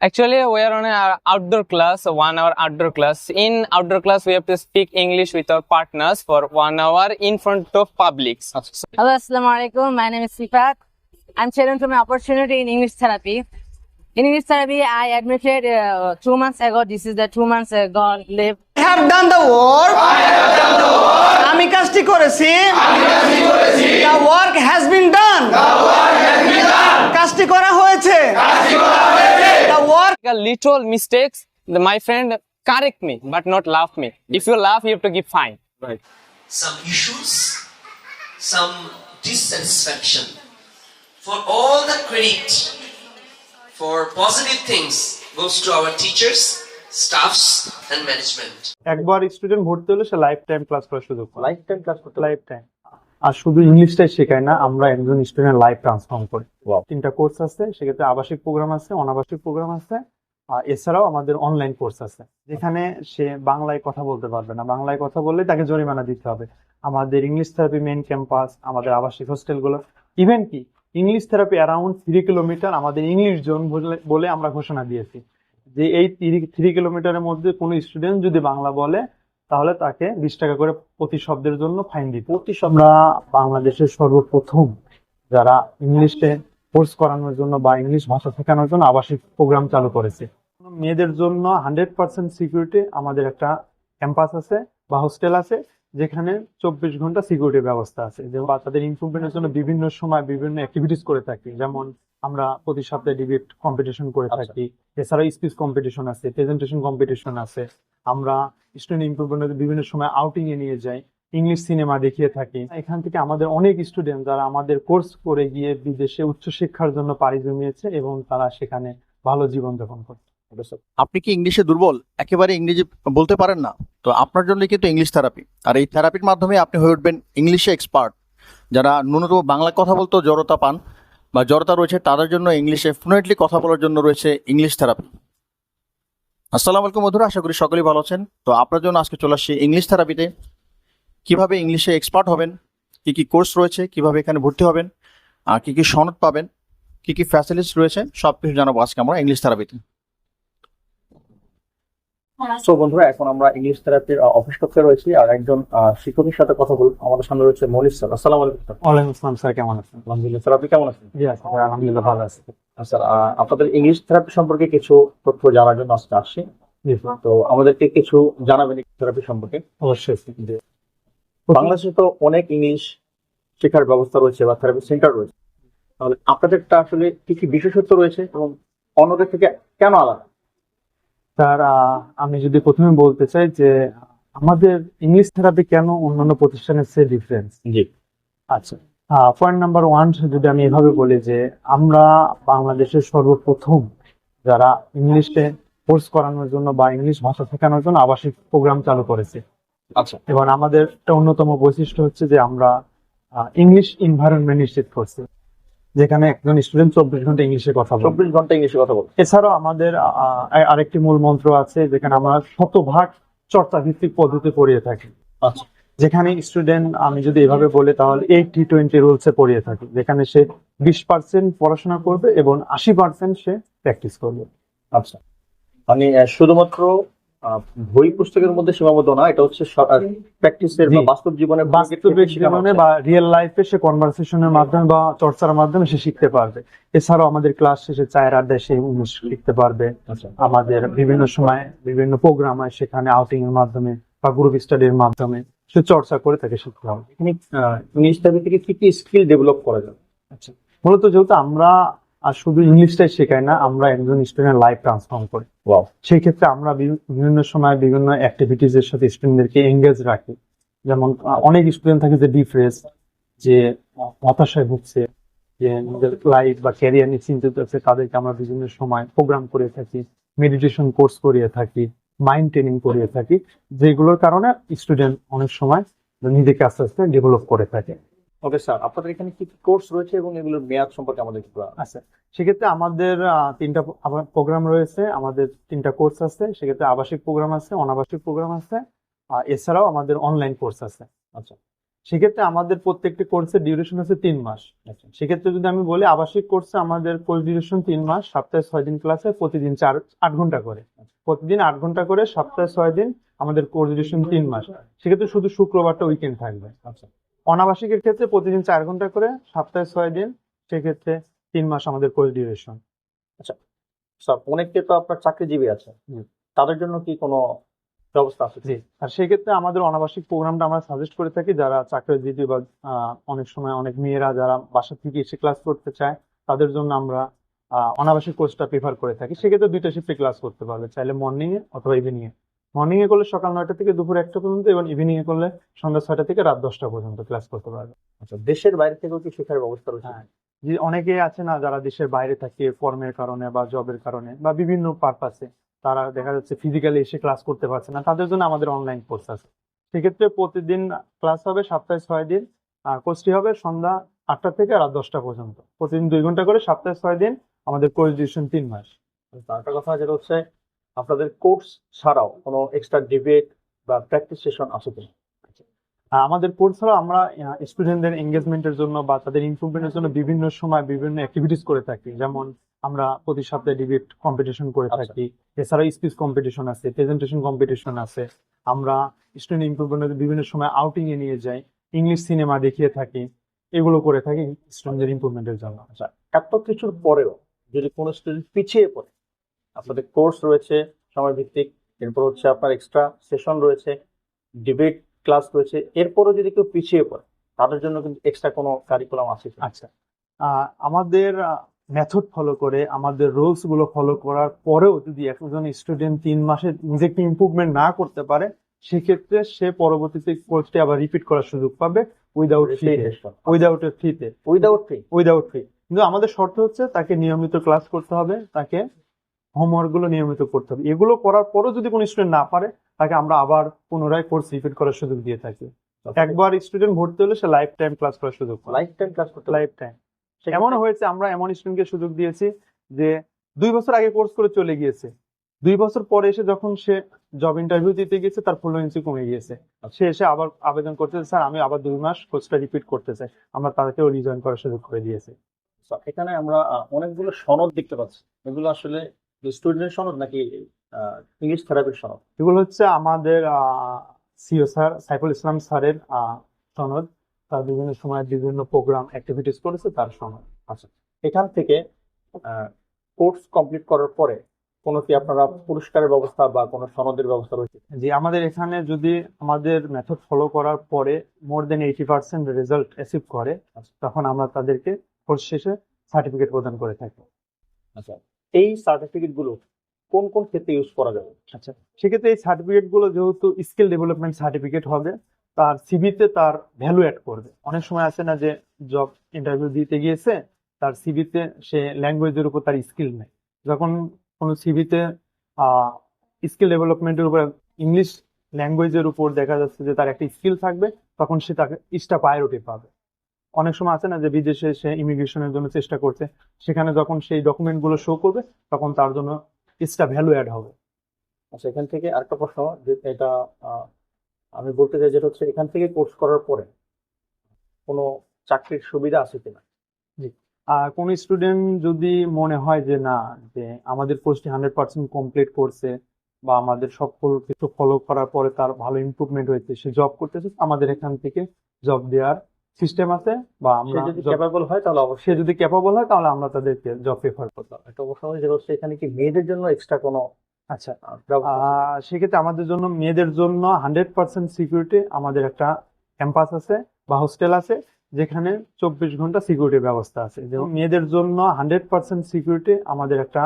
Actually, we are on an outdoor class, one hour outdoor class. In outdoor class, we have to speak English with our partners for one hour in front of publics. Hello, Assalamu alaikum. My name is Sifat. I'm sharing from an opportunity in English therapy. In English therapy, I admitted uh, two months ago. This is the two months ago live. I have done the work আমি কাজটি করেছি the work has been done The work has been done. কাজটি করা হয়েছে the work A little mistakes, the- my friend correct me, but not laugh me. If you laugh, you have to give fine. Right. some issues, some dissatisfaction. For all the credit for positive things goes to our teachers, staffs, and management. একবার student ভর্তি হলে সে life time class করার সুযোগ পায়। Life time class করতে life time আর শুধু ইংলিশটাই শেখায় না আমরা একজন স্টুডেন্ট লাইফ ট্রান্সফর্ম করি। তিনটা কোর্স আছে সেক্ষেত্রে আবাসিক প্রোগ্রাম আছে অনাবাসিক প্রোগ্রাম আছে আর এছাড়াও আমাদের অনলাইন কোর্স আছে। যেখানে সে বাংলায় কথা বলতে পারবে না। বাংলায় কথা বললে তাকে জরিমানা দিতে হবে। আমাদের ইংলিশ থেরাপি মেন ক্যাম্পাস আমাদের আবাসিক হোস্টেলগুলো ইভেন কি English therapy around three kilometre আমাদের ইংলিশ জোন বলে আমরা ঘোষণা দিয়েছি। যে এই থ্রি কিলোমিটারের মধ্যে কোনো স্টুডেন্ট যদি বাংলা বলে তাহলে তাকে বিশ টাকা করে প্রতি শব্দের জন্য ফাইন দিতে প্রতি আমরা বাংলাদেশের সর্বপ্রথম যারা ইংলিশে কোর্স করানোর জন্য বা ইংলিশ ভাষা শেখানোর জন্য আবাসিক প্রোগ্রাম চালু করেছে। মেয়েদের জন্য হান্ড্রেড পার্সেন্ট সিকিউরিটি আমাদের একটা ক্যাম্পাস আছে বা হোস্টেল আছে। যেখানে চব্বিশ ঘণ্টা সিকিউরিটি ব্যবস্থা আছে। যে বাচ্চাদের ইমপ্রুভমেন্টের জন্য বিভিন্ন সময় বিভিন্ন অ্যাক্টিভিটিস করে থাকি। যেমন আমরা প্রতি সপ্তাহে ডিবেট কম্পিটিশন করে থাকি। এছাড়াও স্পিচ কম্পিটিশন আছে প্রেজেন্টেশন কম্পিটিশন আছে। আমরা স্টুডেন্ট ইমপ্রুভমেন্টের বিভিন্ন সময় আউটিং এ নিয়ে যাই ইংলিশ সিনেমা দেখিয়ে থাকি। এখান থেকে আমাদের অনেক স্টুডেন্ট যারা আমাদের কোর্স করে গিয়ে বিদেশে উচ্চশিক্ষার জন্য পাড়ি জমিয়েছে এবং তারা সেখানে ভালো জীবন যাপন করছে। আপনি কি ইংলিশে দুর্বল? একেবারে ইংরেজি বলতে পারেন না। তো আপনার জন্য কিন্তু ইংলিশ থেরাপি আর এই থেরাপির মাধ্যমে আপনি হয়ে উঠবেন ইংলিশে এক্সপার্ট যারা ন্যূনতম বাংলা কথা বলতেও জড়তা পান বা জড়তা রয়েছে, তাদের জন্য ইংলিশে ফ্লুয়েন্টলি কথা বলার জন্য রয়েছে ইংলিশ থেরাপি আসসালামু আলাইকুম বন্ধুরা, আশা করি সকলেই ভালো আছেন। তো আপনার জন্য আজকে চলে আসছি ইংলিশ থেরাপিতে কীভাবে ইংলিশে এক্সপার্ট হবেন? কি কি কোর্স রয়েছে? কীভাবে এখানে ভর্তি হবেন? আর কি কি সনদ পাবেন? কি কি ফ্যাসিলিটিস রয়েছে? সব কিছু জানাব আজকে আমরা ইংলিশ থেরাপিতে সো বন্ধুরা এখন আমরা ইংলিশ থেরাপির অফিস কক্ষে রয়েছি আর একজন শিক্ষকের সাথে কথা বলব আমাদের সামনে রয়েছে মনিশ স্যার। আসসালামু আলাইকুম স্যার। ওয়ালাইকুম আসসালাম স্যার। কেমন আছেন? আলহামদুলিল্লাহ স্যার আপনি কেমন আছেন? জি স্যার। আলহামদুলিল্লাহ ভালো আছি। স্যার আহ, আপনাদের ইংলিশ থেরাপি সম্পর্কে কিছু তথ্য জানার জন্য আজকে আসছি। তো আমাদেরকে কিছু জানাবেন থেরাপি সম্পর্কে। অবশ্যই বাংলাদেশে তো অনেক ইংলিশ শেখার ব্যবস্থা রয়েছে বা থেরাপি সেন্টার রয়েছে। তাহলে আপনাদেরটা আসলে কি কি বিশেষত্ব রয়েছে এবং অন্যদের থেকে কেন আলাদা? স্যার আমি যদি প্রথমে বলতে চাই যে আমাদের ইংলিশ থেরাপি কেন অন্যান্য প্রতিষ্ঠানের চেয়ে ডিফারেন্স জি। আচ্ছা পয়েন্ট নাম্বার ওয়ান যদি আমি এভাবে বলি যে আমরা বাংলাদেশের সর্বপ্রথম যারা ইংলিশে কোর্স করানোর জন্য বা ইংলিশ ভাষা শেখানোর জন্য আবাসিক প্রোগ্রাম চালু করেছি। আচ্ছা। এবং আমাদের একটা অন্যতম বৈশিষ্ট্য হচ্ছে যে আমরা ইংলিশ ইনভায়রনমেন্ট নিশ্চিত করছি। যেখানে একজন স্টুডেন্ট চব্বিশ ঘণ্টা ইংলিশে কথা বলবে চব্বিশ ঘণ্টা ইংলিশে কথা বলব এছাড়াও আমাদের আরেকটি মূল মন্ত্র আছে যেখানে আমরা শতভাগ চর্চা ভিত্তিক পদ্ধতি পড়িয়ে থাকি। আচ্ছা। যেখানে স্টুডেন্ট আমি যদি এভাবে বলি তাহলে এইটি টোয়েন্টি রুলসে পড়িয়ে থাকি। যেখানে সে বিশ পার্সেন্ট পড়াশোনা করবে এবং আশি পার্সেন্ট সে প্র্যাকটিস করবে। আচ্ছা। মানে শুধুমাত্র বই পুস্তকের মধ্যে সীমাবদ্ধ না এটা হচ্ছে প্র্যাকটিসের বা বাস্তব জীবনে বাস্তবিক জীবনে বা রিয়েল লাইফে সে কনভারসেশনের মাধ্যমে বা চর্চার মাধ্যমে সে শিখতে পারবে। এছাড়াও আমাদের ক্লাস শেষে চায়ের আড্ডায় সে ইংলিশ শিখতে পারবে। আচ্ছা। আমাদের বিভিন্ন সময় বিভিন্ন প্রোগ্রাম হয় সেখানে আউটিং এর মাধ্যমে বা গ্রুপ স্টাডির মাধ্যমে সে চর্চা করে তাকে শিখতে হবে। ইংলিশ থেরাপি থেকে কি কি স্কিল ডেভেলপ করা যাবে আচ্ছা। মূলত যেহেতু আমরা আর শুধু ইংলিশটাই শেখায় না আমরা একজন স্টুডেন্ট লাইফ ট্রান্সফর্ম করি। সেই ক্ষেত্রে আমরা বিভি- বিভিন্ন সময় বিভিন্ন অ্যাক্টিভিটিস এর সাথে স্টুডেন্টদেরকে এঙ্গেজ রাখি। যেমন অনেক স্টুডেন্ট থাকে যে ডিপ্রেস যে হতাশায় ভুগছে যে নিজের লাইফ বা ক্যারিয়ার নিয়ে চিন্তিত আছে তাদেরকে আমরা বিভিন্ন সময় প্রোগ্রাম করে থাকি মেডিটেশন কোর্স করিয়ে থাকি মাইন্ড ট্রেনিং করিয়ে থাকি যেগুলোর কারণে স্টুডেন্ট অনেক সময় নিজেকে আস্তে আস্তে ডেভেলপ করে থাকে। ওকে স্যার আপনাদের এখানে কি কি কোর্স রয়েছে এবং এগুলোর মেয়াদ সম্পর্কে আমাদের একটু। আচ্ছা সেক্ষেত্রে আমাদের তিনটা প্রোগ্রাম রয়েছে আমাদের তিনটা কোর্স আছে সেক্ষেত্রে আবাসিক প্রোগ্রাম আছে অনাবাসিক প্রোগ্রাম আছে আর এছাড়াও আমাদের অনলাইন কোর্স আছে। আচ্ছা। সেক্ষেত্রে আমাদের প্রত্যেকটি কোর্সের ডিউরেশন হচ্ছে তিন মাস। সেক্ষেত্রে যদি আমি বলি আবাসিক কোর্সে আমাদের কোর্স ডিউরেশন তিন মাস সপ্তাহে ছয় দিন ক্লাসে প্রতিদিন চার আট ঘণ্টা করে। প্রতিদিন আট ঘণ্টা করে সপ্তাহে ছয় দিন আমাদের কোর্স ডিউরেশন তিন মাস। সেক্ষেত্রে শুধু শুক্রবারটা উইকেন্ড থাকবে। অনাবাসিকের ক্ষেত্রে প্রতিদিন চার ঘণ্টা করে সপ্তাহে ছয় দিন সেক্ষেত্রে তিন মাস আমাদের কোর্স ডিউরেশন স্যার অনেকে তো আপনার চাকরিজীবী আছে। তাদের জন্য কি কোনো ব্যবস্থা আছে? জি আর সেক্ষেত্রে আমাদের অনাবাসিক প্রোগ্রামটা আমরা সাজেস্ট করে থাকি যারা চাকরিজীবী বা অনেক সময় অনেক মেয়েরা যারা বাসা থেকে এসে ক্লাস করতে চায় তাদের জন্য আমরা অনাবাসিক কোর্সটা প্রিফার করে থাকি। সেক্ষেত্রে দুইটা শিফটে ক্লাস করতে পারবে চাইলে মর্নিং এ অথবা ইভিনিং এ মর্নিং এ করলে সকাল নয়টা থেকে দুপুর একটা পর্যন্ত এবং ইভিনিং এ করলে সন্ধ্যা ছয়টা থেকে রাত দশটা পর্যন্ত ক্লাস করতে পারবে। আচ্ছা দেশের বাইরে থেকেও কি শেখার ব্যবস্থা রয়েছে? হ্যাঁ যে অনেকে আছে না যারা দেশের বাইরে থাকে কর্মের কারণে বা জবের কারণে বা বিভিন্ন পারপাসে তারা দেখা যাচ্ছে ফিজিক্যালি এসে ক্লাস করতে পারছে না তাদের জন্য আমাদের অনলাইন কোর্স আছে। সেক্ষেত্রে প্রতিদিন ক্লাস হবে সপ্তাহে ছয় দিন আর কোর্সটি হবে সন্ধ্যা আটটা থেকে রাত দশটা পর্যন্ত। প্রতিদিন দুই ঘণ্টা করে সপ্তাহে ছয় দিন আমাদের কোর্স ডিউরেশন তিন মাস। আরেকটা কথা যেটা হচ্ছে আপনাদের কোর্স ছাড়াও কোনো এক্সট্রা ডিবেট বা প্র্যাকটিস সেশন আছে কিনা? আমাদের কোর্স ছাড়াও আমরা স্টুডেন্টদের এঙ্গেজমেন্টের জন্য বা তাদের ইমপ্রুভমেন্টের জন্য বিভিন্ন সময় বিভিন্ন অ্যাক্টিভিটিস করে থাকি। যেমন আমরা প্রতি সপ্তাহে ডিবেট কম্পিটিশন করে আচ্ছা। থাকি। এছাড়া স্পিচ কম্পিটিশন আছে প্রেজেন্টেশন কম্পিটিশন আছে। আমরা স্টুডেন্ট ইমপ্রুভমেন্টের বিভিন্ন সময় আউটিং এ নিয়ে যাই ইংলিশ সিনেমা দেখিয়ে থাকি এগুলো করে থাকি স্টুডেন্টদের ইমপ্রুভমেন্টের জন্য। আচ্ছা এত কিছুর পরেও যদি কোনো স্টুডেন্ট পিছিয়ে পড়ে আপনাদের কোর্স রয়েছে সময় ভিত্তিক এরপর হচ্ছে আপনার এক্সট্রা সেশন রয়েছে ডিবেট ক্লাস রয়েছে এরপরও যদি কেউ পিছিয়ে পড়ে তাদের জন্য কিন্তু এক্সট্রা কোনো কারিকুলাম আছে আচ্ছা আমাদের মেথড ফলো করে আমাদের রুলসগুলো ফলো করার পরেও যদি একজন স্টুডেন্ট তিন মাসে নিজেকে ইমপ্রুভমেন্ট না করতে পারে সেক্ষেত্রে সে পরবর্তীতে কোর্সটি আবার রিপিট করার সুযোগ পাবে উইদাউট ফি. উইদাউট এ ফিতে উইদাউট ফি উইদাউট ফি কিন্তু আমাদের শর্ত হচ্ছে তাকে নিয়মিত ক্লাস করতে হবে তাকে হোমওয়ার্কগুলো নিয়মিত করতে হবে। এগুলো করার পরও যদি কোনো স্টুডেন্ট না পারে তাকে আমরা আবার পুনরায় কোর্স রিপিট করার সুযোগ দিয়ে থাকি। একবার স্টুডেন্ট ভর্তি হলে সে লাইফ টাইম ক্লাস করার সুযোগ লাইফ টাইম ক্লাস করতে লাইফ টাইম এমন হয়েছে আমরা এমন স্টুডেন্টকে সুযোগ দিয়েছি যে দুই বছর আগে কোর্স করে চলে গিয়েছে। দুই বছর পরে এসে যখন সে জব ইন্টারভিউ দিতে গেছে তার ফ্লুয়েন্সি কমে গিয়েছে। সে এসে আবার আবেদন করতেছে স্যার আমি আবার দুই মাস কোর্সটা রিপিট করতে চাই। আমরা তাদেরকেও রিজয়েন করার সুযোগ করে দিয়েছি। এখানে আমরা অনেকগুলো সনদ দেখতে পাচ্ছি। এগুলো আসলে স্টুডেন্টের সনদ নাকি ইংলিশ থেরাপির সনদ? এগুলো হচ্ছে আমাদের সিও স্যার সাইফুল ইসলাম স্যারের সনদ। তার বিভিন্ন সময় বিভিন্ন প্রোগ্রাম অ্যাক্টিভিটিস করেছে তার সনদ আচ্ছা এখান থেকে কোর্স কমপ্লিট করার পরে কোনো কি আপনারা পুরস্কারের ব্যবস্থা বা কোনো সনদের ব্যবস্থা রয়েছে? যে আমাদের এখানে যদি আমাদের মেথড ফলো করার পরে more than eighty percent result achieve করে তখন আমরা তাদেরকে কোর্স শেষে সার্টিফিকেট প্রদান করে থাকি। আচ্ছা। এই সার্টিফিকেটগুলো কোন কোন ক্ষেত্রে ইউজ করা যাবে? আচ্ছা। সেক্ষেত্রে এই সার্টিফিকেটগুলো যেহেতু স্কিল ডেভেলপমেন্ট সার্টিফিকেট হবে তার সিভিতে তার ভ্যালু অ্যাড করবে। অনেক সময় আছে না যে জব ইন্টারভিউ দিতে গিয়েছে তার সিভিতে সে ল্যাঙ্গুয়েজের উপর তার স্কিল নেই। যখন কোনো সিভিতে স্কিল ডেভেলপমেন্টের উপর ইংলিশ ল্যাঙ্গুয়েজের উপর দেখা যাচ্ছে যে তার একটা স্কিল থাকবে তখন সে তাকে ইস্টা প্রায়োরিটি পাবে। অনেক সময় আছে না যে বিদেশে সে ইমিগ্রেশনের জন্য চেষ্টা করছে সেখানে যখন সেই ডকুমেন্টগুলো শো করবে তখন তার জন্য ইস্টা ভ্যালু অ্যাড হবে। আচ্ছা এখান থেকে আরেকটা প্রশ্ন যে এটা আমি বলতে চাই যেটা হচ্ছে এখান থেকে কোর্স করার পরে কোনো চাকরির সুবিধা আছে কিনা? জি। আর কোন স্টুডেন্ট যদি মনে হয় যে না যে আমাদের কোর্সটি হান্ড্রেড পার্সেন্ট কমপ্লিট করছে বা আমাদের সকল কিছু ফলো করার পরে তার ভালো ইম্প্রুভমেন্ট হয়েছে সে জব করতেছে আমাদের এখান থেকে জব দেওয়ার সিস্টেম আছে বা আমরা যদি ক্যাপাবল হয় তাহলে অবশ্যই। যদি ক্যাপাবল হয় তাহলে আমরা তাদেরকে জব প্রেফার করতাম একটা প্রশ্ন যেটা হচ্ছে এখানে কি মেয়েদের জন্য এক্সট্রা কোনো আচ্ছা সেক্ষেত্রে আমাদের জন্য মেয়েদের জন্য হান্ড্রেড পার্সেন্ট সিকিউরিটি আমাদের একটা ক্যাম্পাস আছে বা হোস্টেল আছে যেখানে চব্বিশ ঘণ্টা সিকিউরিটি ব্যবস্থা আছে। যেমন মেয়েদের জন্য হান্ড্রেড পার্সেন্ট সিকিউরিটি আমাদের একটা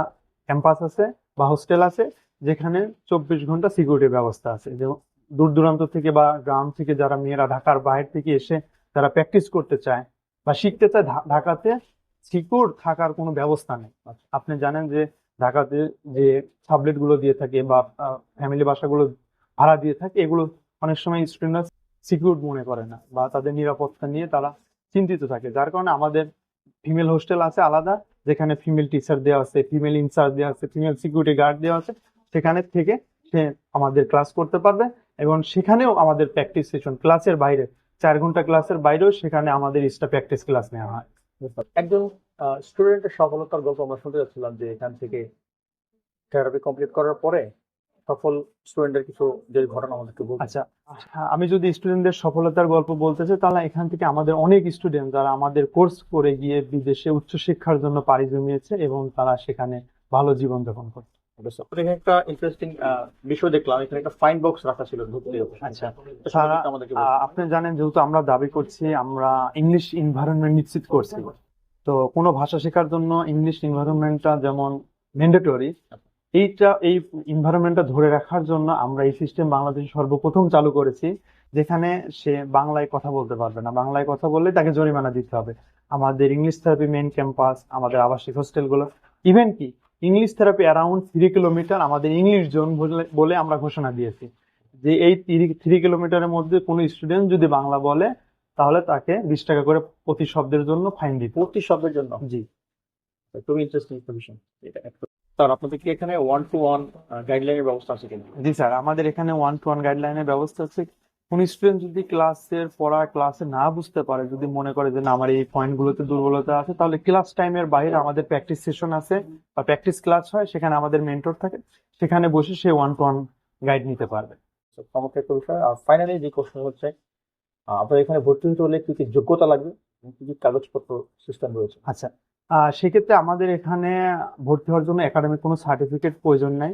ক্যাম্পাস আছে বা হোস্টেল আছে যেখানে চব্বিশ ঘণ্টা সিকিউরিটি ব্যবস্থা আছে। যেমন দূর দূরান্ত থেকে বা গ্রাম থেকে যারা মেয়েরা ঢাকার বাইরে থেকে এসে যারা প্র্যাকটিস করতে চায় বা শিখতে চায় ঢাকাতে সিকিউর থাকার কোনো ব্যবস্থা নেই। আপনি জানেন যে ঢাকাতে যে সাবলেটগুলো দিয়ে থাকে বা ফ্যামিলি বাসাগুলো ভাড়া দিয়ে থাকে, এগুলো অনেক সময় স্টুডেন্টরা সিকিউর মনে করে না বা তাদের নিরাপত্তা নিয়ে তারা চিন্তিত থাকে। যার কারণে আমাদের ফিমেল হোস্টেল আছে আলাদা, যেখানে ফিমেল টিচার দেওয়া আছে ফিমেল ইনচার্জ দেওয়া আছে ফিমেল সিকিউরিটি গার্ড দেওয়া আছে, সেখানে থেকে সে আমাদের ক্লাস করতে পারবে এবং সেখানেও আমাদের প্র্যাকটিস সেশন ক্লাসের বাইরে চার ঘণ্টা ক্লাসের বাইরেও সেখানে আমাদের এক্সট্রা প্র্যাকটিস ক্লাস নেওয়া হয়। একজন স্টুডেন্টের সফলতার গল্প আমরা শুনতে যাচ্ছিলাম যে এখান থেকে থেরাপি কমপ্লিট করার পরে সফল স্টুডেন্টের কিছু যে ঘটনা আমাদেরকে বলতে আচ্ছা আমি যদি স্টুডেন্টদের সফলতার গল্প বলতে চাই তাহলে এখান থেকে আমাদের অনেক স্টুডেন্ট যারা আমাদের কোর্স করে গিয়ে বিদেশে উচ্চশিক্ষার জন্য পাড়ি জমিয়েছে এবং তারা সেখানে ভালো জীবন জীবনযাপন করছে। এখানে একটা ইন্টারেস্টিং বিষয় দেখলাম। এখানে একটা ফাইন বক্স রাখা ছিল আচ্ছা। আপনি জানেন যেহেতু আমরা দাবি করছি আমরা ইংলিশ এনভায়রনমেন্ট নিশ্চিত করছি। তো কোনো ভাষা শেখার জন্য ইংলিশ এনভায়রনমেন্টটা যেমন ম্যান্ডেটরি এইটা এই এনভায়রনমেন্টটা ধরে রাখার জন্য আমরা এই সিস্টেম বাংলাদেশে সর্বপ্রথম চালু করেছি যেখানে সে বাংলায় কথা বলতে পারবে না। বাংলায় কথা বললে তাকে জরিমানা দিতে হবে। আমাদের ইংলিশ থেরাপি মেন ক্যাম্পাস আমাদের আবাসিক হোস্টেলগুলো ইভেন কি English therapy around three kilometre আমাদের ইংলিশ জোন বলে আমরা ঘোষণা দিয়েছি। যে এই থ্রি কিলোমিটারের মধ্যে কোনো স্টুডেন্ট যদি বাংলা বলে তাহলে তাকে বিশ টাকা করে প্রতি শব্দের জন্য ফাইন দিতে। প্রতি শব্দের জন্য? জি। খুবই ইন্টারেস্টিং বিষয় এটা স্যার আপনাদের কি এখানে ওয়ান টু ওয়ান গাইডলাইনের ব্যবস্থা আছে কিনা? জি স্যার আমাদের এখানে ওয়ান টু ওয়ান গাইডলাইনের ব্যবস্থা আছে। কোন স্টুডেন্ট যদি ক্লাসের পড়া ক্লাসে না বুঝতে পারে যদি মনে করে যে না আমার এই পয়েন্টগুলোতে দুর্বলতা আছে তাহলে ক্লাস টাইমের বাইরে আমাদের প্র্যাকটিস সেশন আছে বা প্র্যাকটিস ক্লাস হয় সেখানে আমাদের মেন্টর থাকে সেখানে বসে সে ওয়ান টু ওয়ান গাইড নিতে পারবে। চমৎকার একটা বিষয় আর ফাইনালি যে কোশ্চেন হচ্ছে আহ, আপনাদের এখানে ভর্তি হতে হলে কি কি যোগ্যতা লাগবে কি কি কাগজপত্র সিস্টেম রয়েছে? আচ্ছা সেক্ষেত্রে আমাদের এখানে ভর্তি হওয়ার জন্য একাডেমিক কোনো সার্টিফিকেট প্রয়োজন নাই।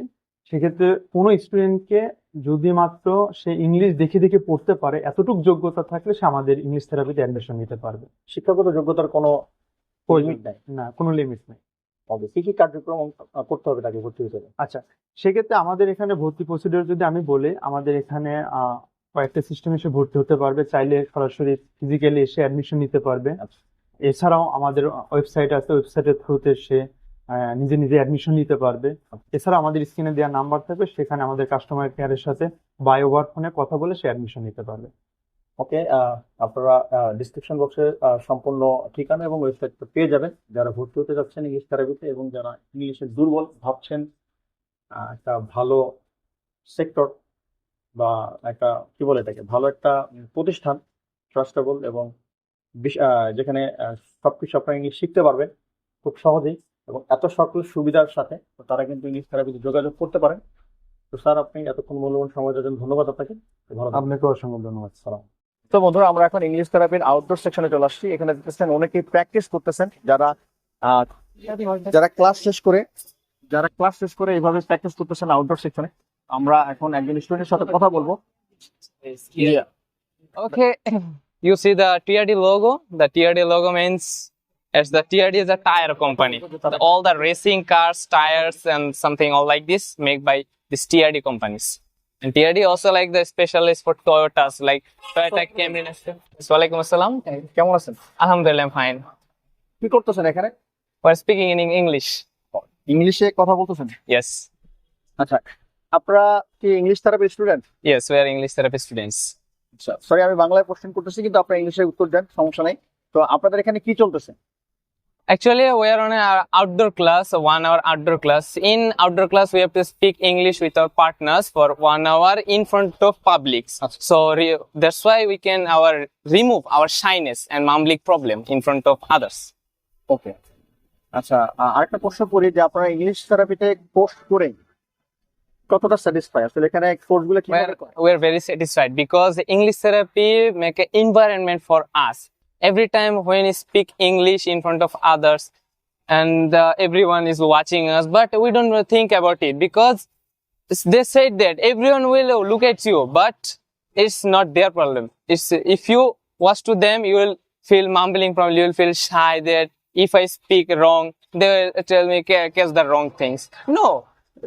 সেক্ষেত্রে কোনো স্টুডেন্টকে যদি মাত্র সে ইংলিশ দেখে দেখে পড়তে পারে এতটুকু যোগ্যতা থাকলে সে আমাদের ইংলিশ থেরাপিতে অ্যাডমিশন নিতে পারবে। শিক্ষাগত যোগ্যতার কোনো লিমিট নাই। না কোনো লিমিট নেই। হবে কি কি কার্যক্রম করতে হবে তাকে ভর্তি হতে আচ্ছা সেক্ষেত্রে আমাদের এখানে ভর্তি প্রসিডিওর যদি আমি বলি আমাদের এখানে কয়েকটা সিস্টেমে এসে ভর্তি হতে পারবে চাইলে সরাসরি ফিজিক্যালি এসে অ্যাডমিশন নিতে পারবে। এছাড়াও আমাদের ওয়েবসাইট আছে ওয়েবসাইটের থ্রুতে সে নিজে নিজে অ্যাডমিশন নিতে পারবে। এছাড়া আমাদের স্ক্রিনে দেওয়া নাম্বার থাকবে সেখানে আমাদের কাস্টমার কেয়ারের সাথে বাই ওভার ফোনে কথা বলে সে অ্যাডমিশন নিতে পারবে। ওকে আপনারা ডিসক্রিপশন বক্সে সম্পূর্ণ ঠিকানা এবং ওয়েবসাইট পেয়ে যাবেন। যারা ভর্তি হতে যাচ্ছেন ইংলিশ থেরাপিতে এবং যারা ইংলিশে দুর্বল ভাবছেন একটা ভালো সেক্টর বা একটা কি বলে এটাকে ভালো একটা প্রতিষ্ঠান ট্রাস্টেবল এবং যেখানে আহ, সবকিছু আপনারা ইংলিশ শিখতে পারবেন খুব সহজেই। এবং এত সকল সুবিধার সাথে তো তারা কিন্তু ইংলিশ থেরাপিতে যোগাযোগ করতে পারেন। তো স্যার আপনি এতক্ষণ মূল্যবান সময় দেওয়ার জন্য ধন্যবাদ আপনাকে। আপনাকে অসংখ্য ধন্যবাদ সালাম তো বন্ধুরা আমরা এখন ইংলিশ থেরাপির আউটডোর সেকশনে চলে আসছি। এখানে দেখতেছেন অনেকেই প্র্যাকটিস করতেছেন। যারা আহ, যারা ক্লাস শেষ করে যারা ক্লাস শেষ করে এইভাবে প্র্যাকটিস করতেছেন আউটডোর সেকশনে আমরা এখন একজন স্টুডেন্টের সাথে কথা বলব. Okay, you see the TRD logo? The TRD logo means as the TRD is a tire company. The- all the racing cars, tires, and something all like this made by these TRD companies. And TRD also like the specialist for Toyotas, like Toyota Camry. Walaikum Assalam. কেমন আছেন Alhamdulillah, I'm fine. কি করতেছেন এখানে We're speaking in English. ইংলিশে কথা বলতেছেন Yes, আচ্ছা আপনারা কি ইংলিশ থেরাপির student yes, we are English therapy students. আচ্ছা সরি আমি বাংলায় কোশ্চেন করতেছি কিন্তু আপনারা ইংলিশে উত্তর দেন সমস্যা নাই তো আপনাদের এখানে কি চলতেছে Actually, we are on an outdoor class, one hour outdoor class. In outdoor class, we have to speak English with our partners for one hour in front of publics. So re- that's why we can our remove our shyness and mumbling problem in front of others. ওকে আচ্ছা আরেকটা প্রশ্ন করি যে আপনারা English থেরাপিতে course করে কতটা satisfy আসলে এখানে কোর্সগুলো We're, করে? we're very satisfied because English therapy make an environment for us. Every time when we speak English in front of others and uh, everyone is watching us, but we don't think about it because they said that everyone will look at you, but it's not their problem. It's if you watch to them, you will feel mumbling problem. You will feel shy that if I speak wrong, they will tell me "Ca- catch the wrong things. No,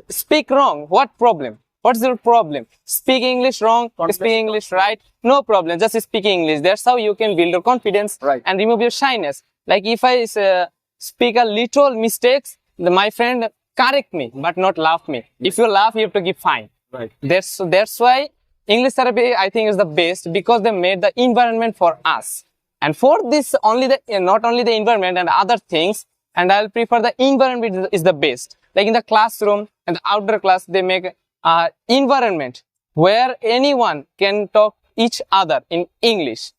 speak wrong. What problem? What's your problem? Speak English wrong, speak English right. No problem. Just speak English. That's how you can build your confidence Right. and remove your shyness. Like if I uh, speak a little mistakes, the, my friend correct me, but not laugh me. If you laugh, you have to give fine. Right. That's that's why English therapy I think is the best because they made the environment for us. And for this, only the not only the environment and other things. And I'll prefer the environment is- is the best. Like in the classroom and the outdoor class, they make uh, environment where anyone can talk each other in English.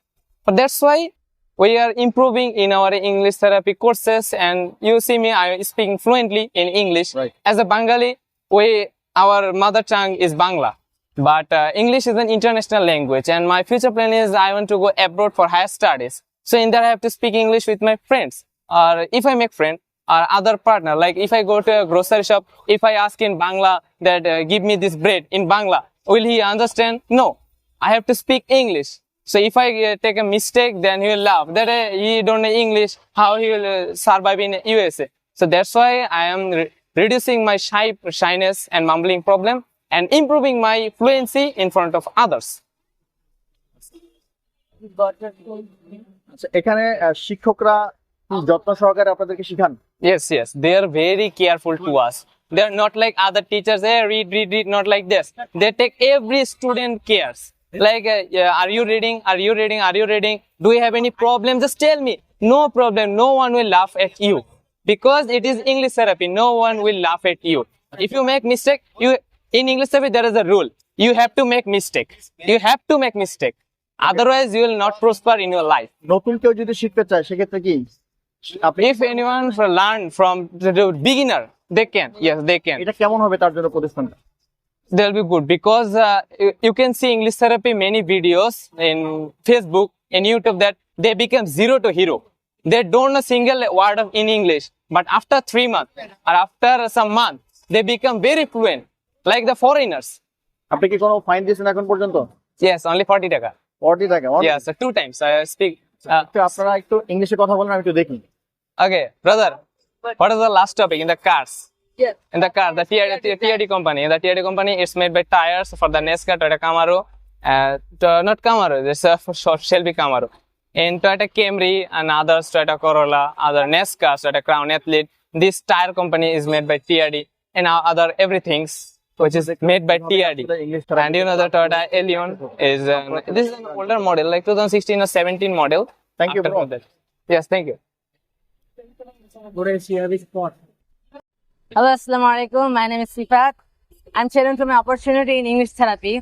But that's why we are improving in our English therapy courses. And you see me, I am speaking fluently in English. Right. As a Bengali, we our mother tongue is Bangla. But uh, English is an international language, and my future plan is I want to go abroad for higher studies. So in that, I have to speak English with my friends, or if I make friend or other partner. Like if I go to a grocery shop, if I ask in Bangla that uh, give me this bread in Bangla, will he understand? No, I have to speak English. So if I uh, take a mistake, then he will laugh that uh, he don't know English. How he will uh, survive in USA? So that's why I am re- reducing my shy shyness and mumbling problem and improving my fluency in front of others. আচ্ছা এখানে শিক্ষকরা যত্ন সহকারে আপনাদেরকে শিখান Yes, yes. They are very careful to us. They are not like other teachers. Hey, read, read, read. Not like this. They take every student cares. Like, uh, are you reading? Are you reading? Are you reading? Do you have any problem? Just tell me. No problem. No one will laugh at you because it is English therapy. No one will laugh at you. If you make mistake, you in English therapy there is a rule. You have to make mistake. You have to make mistake. Otherwise, you will not prosper in your life. নতুন কেউ যদি শিখতে চায় সেক্ষেত্রে কি If anyone learn from the beginner, they can. Yes, they can. এটা কেমন হবে তার জন্য প্রতিষ্ঠানটা they'll be good because uh, you, can see English therapy many videos in Facebook in YouTube that they become zero to hero. They don't know single word of in English, but after three months or after some month, they become very fluent, like the foreigners. আপনি কি কোনো fine দিয়েছেন এখন পর্যন্ত Yes, only 40 taka. Forty taka only? Yes, uh, two times I speak. Uh, আপনারা একটু ইংলিশে কথা বলেন আমি একটু দেখি Okay, brother, what is the last topic in the cars? Yeah. In the car, the TRD, TRD, TRD company. In the TRD company, it's made by tires for the Nesca, Toyota Camaro, uh, not Camaro, it's a short Shelby Camaro. In Toyota Camry and others, Toyota Corolla, other Nesca, Toyota Crown Athlete, this tire company is made by TRD and other everything's which is made by TRD. And you know the Toyota Elion is, uh, this is an older model, like 2016 or 17 model. Thank you, bro. That. Yes, thank you. Hello, Assalamu alaikum. My name is Sifat. I'm sharing to my opportunity in English therapy.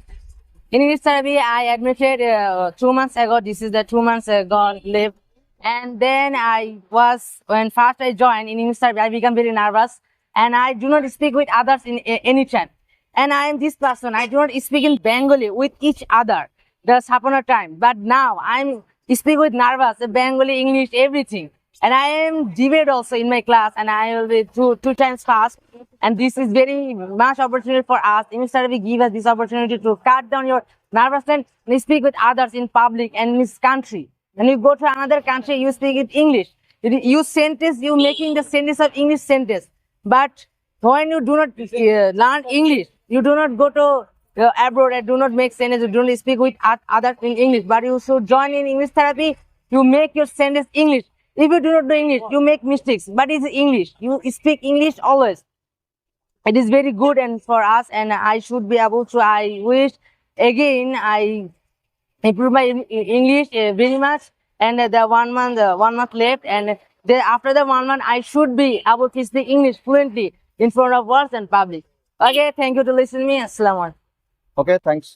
In English therapy, I admitted uh, two months ago. This is the two months ago live. And then I was, when first I joined in English therapy, I became very nervous. And I do not speak with others in a- any time. And I am this person. I do not speak in Bengali with each other. There's happen a time. But now I'm speak with nervous, Bengali, English, everything. And I am debate also in my class and I will be two, two times fast. And this is very much opportunity for us. English therapy give us this opportunity to cut down your nervousness and speak with others in public and in this country. When you go to another country, you speak in English. You sentence, you making the sentence of English sentence. But when you do not uh, learn English, you do not go to uh, abroad and do not make sentence, you do not speak with others in English. But you should join in English therapy, you make your sentence English. If you do not know English, you make mistakes, but it's English. You speak English always. It is very good and for us, and I should be able to. I wish again I improve my English uh, very much, and uh, the one month, uh, one month left, and the, after the one month, I should be able to speak English fluently in front of words and public. Okay, thank you to listen me. Assalamu. Okay thanks